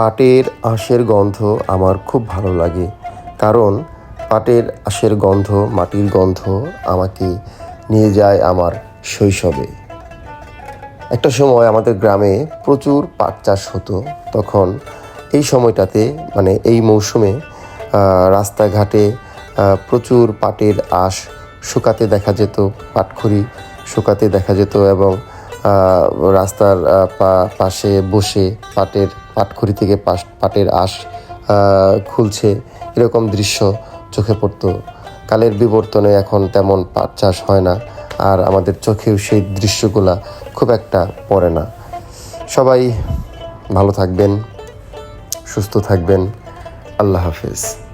পাটের আঁশের গন্ধ আমার খুব ভালো লাগে। কারণ পাটের আঁশের গন্ধ, মাটির গন্ধ আমাকে নিয়ে যায় আমার শৈশবে। একটা সময় আমাদের গ্রামে প্রচুর পাট চাষ হতো। তখন এই সময়টাতে মানে এই মৌসুমে রাস্তাঘাটে প্রচুর পাটের আঁশ শুকাতে দেখা যেত পাটখড়ি শুকাতে দেখা যেত এবং রাস্তার পাশে বসে পাটের পাটখড়ি থেকে পাশ পাটের আশ খুলছে এরকম দৃশ্য চোখে পড়তো। কালের বিবর্তনে এখন তেমন পাট চাষ হয় না আর আমাদের চোখেও সেই দৃশ্যগুলা খুব একটা পড়ে না। সবাই ভালো থাকবেন, সুস্থ থাকবেন। আল্লাহ হাফেজ।